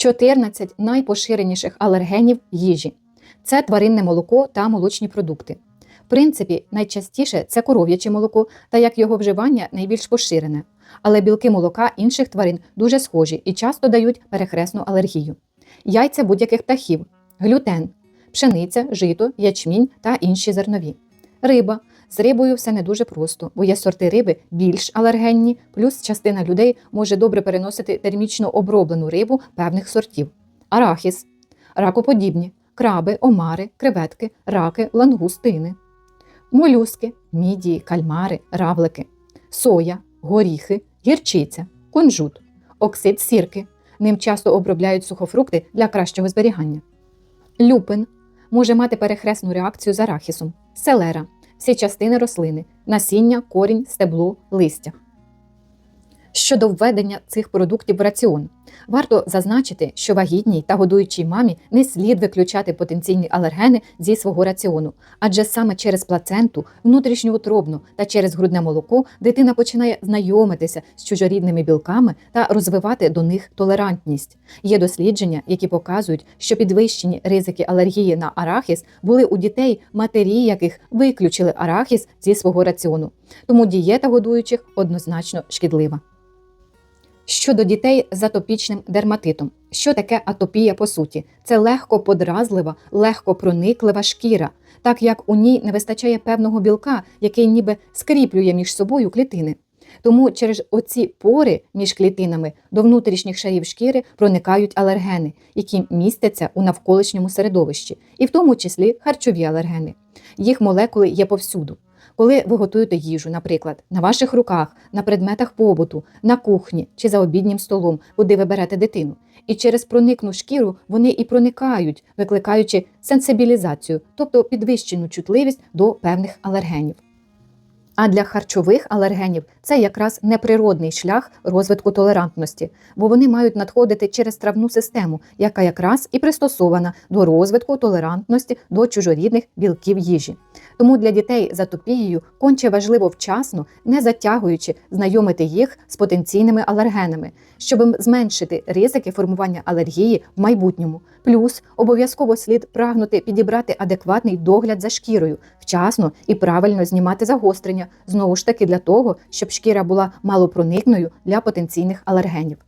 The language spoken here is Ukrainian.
14 найпоширеніших алергенів їжі це тваринне молоко та молочні продукти. В принципі, найчастіше це коров'яче молоко, та як його вживання найбільш поширене. Але білки молока інших тварин дуже схожі і часто дають перехресну алергію. Яйця будь-яких птахів, глютен, пшениця, жито, ячмінь та інші зернові. Риба. З рибою все не дуже просто, бо є сорти риби більш алергенні, плюс частина людей може добре переносити термічно оброблену рибу певних сортів. Арахіс, ракоподібні, краби, омари, креветки, раки, лангустини, молюски, мідії, кальмари, равлики, соя, горіхи, гірчиця, кунжут, оксид сірки. Ним часто обробляють сухофрукти для кращого зберігання. Люпин. Може мати перехресну реакцію з арахісом, селера, всі частини рослини, насіння, корінь, стебло, листя. Щодо введення цих продуктів в раціон, варто зазначити, що вагітній та годуючій мамі не слід виключати потенційні алергени зі свого раціону, адже саме через плаценту, внутрішньоутробну та через грудне молоко дитина починає знайомитися з чужорідними білками та розвивати до них толерантність. Є дослідження, які показують, що підвищені ризики алергії на арахіс були у дітей, матері яких виключили арахіс зі свого раціону. Тому дієта годуючих однозначно шкідлива. Щодо дітей з атопічним дерматитом, що таке атопія по суті? Це легко подразлива, легко прониклива шкіра, так як у ній не вистачає певного білка, який ніби скріплює між собою клітини. Тому через оці пори між клітинами до внутрішніх шарів шкіри проникають алергени, які містяться у навколишньому середовищі, і в тому числі харчові алергени. Їх молекули є повсюду. Коли ви готуєте їжу, наприклад, на ваших руках, на предметах побуту, на кухні чи за обіднім столом, куди ви берете дитину, і через проникну шкіру вони і проникають, викликаючи сенсибілізацію, тобто підвищену чутливість до певних алергенів. А для харчових алергенів це якраз неприродний шлях розвитку толерантності, бо вони мають надходити через травну систему, яка якраз і пристосована до розвитку толерантності до чужорідних білків їжі. Тому для дітей з атопією конче важливо вчасно, не затягуючи, знайомити їх з потенційними алергенами, щоб зменшити ризики формування алергії в майбутньому. Плюс обов'язково слід прагнути підібрати адекватний догляд за шкірою, вчасно і правильно знімати загострення, знову ж таки для того, щоб шкіра була малопроникною для потенційних алергенів.